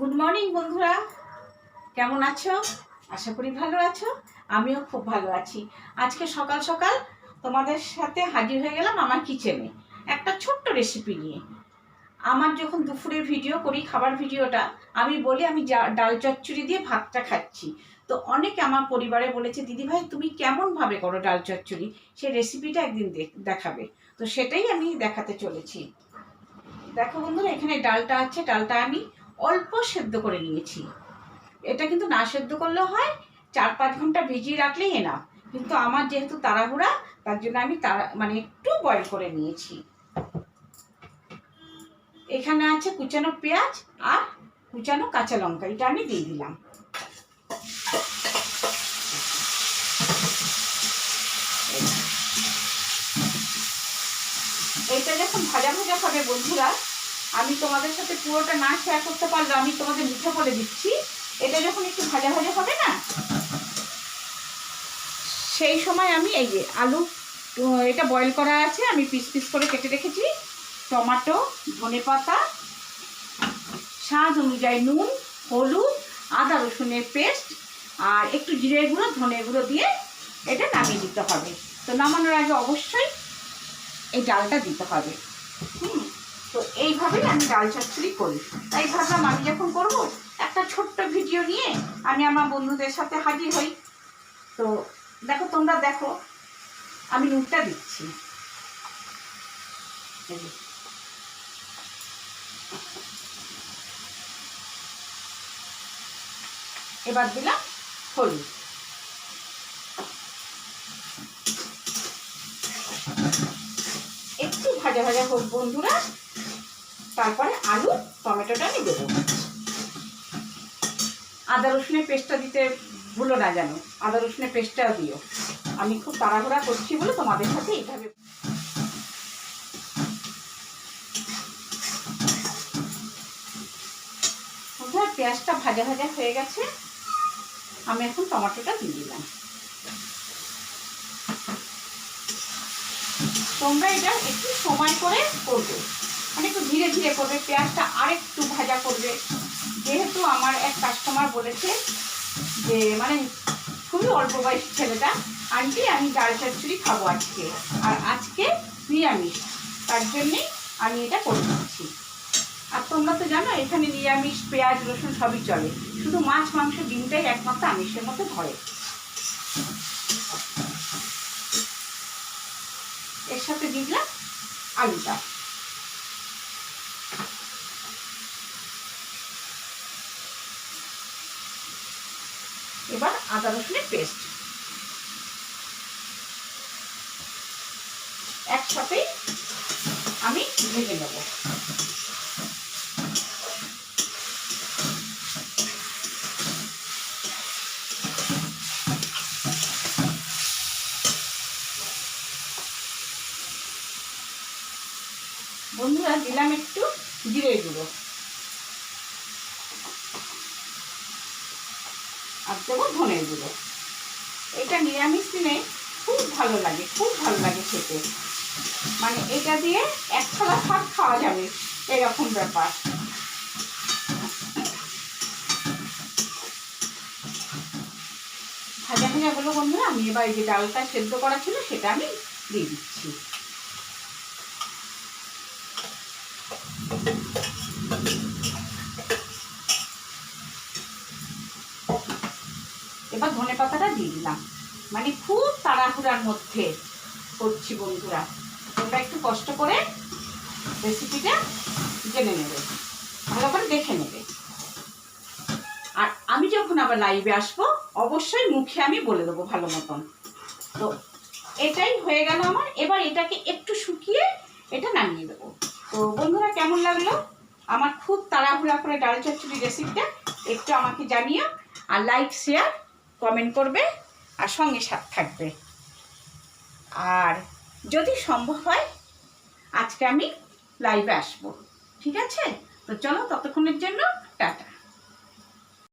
Good morning বন্ধুরা। কেমন আছো? আশা করি ভালো আছো। আমিও খুব ভালো আছি। আজকে সকাল সকাল তোমাদের সাথে হাজির হয়ে গেলাম আমার কিচেনে একটা ছোট্ট রেসিপি নিয়ে। আমার যখন দুপুরে ভিডিও করি, খাবার ভিডিওটা আমি বলি, আমি ডাল চচ্চড়ি দিয়ে ভাতটা খাচ্ছি। তো অনেকে আমার পরিবারে বলেছে, দিদি ভাই, তুমি কেমনভাবে করো ডাল চচ্চড়ি? সেই রেসিপিটা একদিন দেখ- দেখাবে। তো সেটাই আমি দেখাতে চলেছি। দেখো বন্ধুরা, এখানে ডালটা আছে, ডালটা আমি অল্প সেদ্ধ করে নিয়েছি। এটা কিন্তু না সেদ্ধ করলেও হয়, চার পাঁচ ঘণ্টা ভিজিয়ে রাখলেই এনা কিন্তু আমার যেহেতু তাড়াহুড়া, তার জন্য আমি তাড়া মানে একটু বয়েল করে নিয়েছি। এখানে আছে কুচানো পেঁয়াজ আর কুচানো কাঁচা লঙ্কা, এটা আমি দিয়ে দিলাম। এইটা যখন ভাজা ভাজা হবে বন্ধুরা আমি তোমাদের সাথে পুরোটা না শেয়ার করতে পারলে আমি তোমাদের মুখে বলে দিচ্ছি। এটা যখন একটু ভাজা ভাজা হবে না, সেই সময় আমি এই যে আলু এটা বয়েল করা আছে, আমি পিস পিস করে কেটে রেখেছি। টমাটো ধনে পাতা স্বাদ অনুযায়ী নুন, হলুদ, আদা রসুনের পেস্ট আর একটু জিরে গুঁড়ো, ধনে গুঁড়ো দিয়ে এটা নামিয়ে দিতে হবে। তো নামানোর আগে অবশ্যই এই ডালটা দিতে হবে। হুম। তো এইভাবেই আমি ডাল চচ্চড়ি করি। তাই ভাবলাম আমি যখন করব, একটা ছোট্ট ভিডিও নিয়ে আমি আমার বন্ধুদের সাথে হাজির হই। তো দেখো, তোমরা দেখো, আমি নুনটা দিচ্ছি। এবার দিলাম হলুদ একটু ভাজা ভাজা হোক বন্ধুরা, তারপরে আলু, টমেটোটা আমি দেবো। আদা রসুনের পেস্টটা দিতে ভুলো না জানো, আদা রসুনের পেস্টটাও দিও। আমি খুব তাড়াহুড়া করছি বলে তোমাদের সাথে এইভাবে পেঁয়াজটা ভাজা ভাজা হয়ে গেছে। আমি এখন টমেটোটা দিয়ে দিলাম। তোমরা এটা একটু সময় করে করবে। মানে একটু ধীরে ধীরে করবে, পেঁয়াজটা আরেকটু ভাজা করবে। যেহেতু আমার এক কাস্টমার বলেছে যে মানে খুবই অল্প বয়সী ছেলেটা, আন্টি, আমি ডাল চচ্চড়ি খাব আজকে। আর আজকে নিরামিষ। তার জন্যেই আমি এটা করে দিচ্ছি। আর তোমরা তো জানো, এখানে নিরামিষ, পেঁয়াজ, রসুন সবই চলে। শুধু মাছ, মাংস, ডিমটাই একমাত্র আমিষের মধ্যে ধরে। এর সাথে দিয়ে দিলাম আলুটা। এবার আদা রসুনের পেস্ট একসাথেই আমি ভেজে নেব। বন্ধুরা দিলাম একটু জিরে গুঁড়ো। আর দেবো ধনের গুঁড়ো। এটা নিরামিষ দিনে খুব ভালো লাগে, খুব ভালো লাগে খেতে। মানে এটা দিয়ে এক থালা ভাত খাওয়া যাবে, এরকম ব্যাপার। ভাজা ভাজা হলো বন্ধুরা, আমি এবার এই যে ডালটা সেদ্ধ করা ছিল, সেটা আমি দিয়ে দিচ্ছি। এবার ধনে পাতাটা দিয়ে দিলাম। মানে খুব তাড়াহুড়ার মধ্যে করছি বন্ধুরা। তোমরা একটু কষ্ট করে রেসিপিটা জেনে নেবে, ভালো করে দেখে নেবে। আর আমি যখন আবার লাইভে আসব, অবশ্যই মুখে আমি বলে দেবো ভালো মতন। তো এটাই হয়ে গেল আমার। এবার এটাকে একটু শুকিয়ে এটা নামিয়ে দেবো। তো বন্ধুরা, কেমন লাগল? আমার খুব তাড়াহুড়া করে ডাল চচ্চড়ি রেসিপিটা একটু আমাকে জানিও আর লাইক শেয়ার কমেন্ট করবে আর সঙ্গে সাথ থাকবে। আর যদি সম্ভব হয়, আজকে আমি লাইভে আসব। ঠিক আছে? তো চলো, ততক্ষণের জন্য টাটা।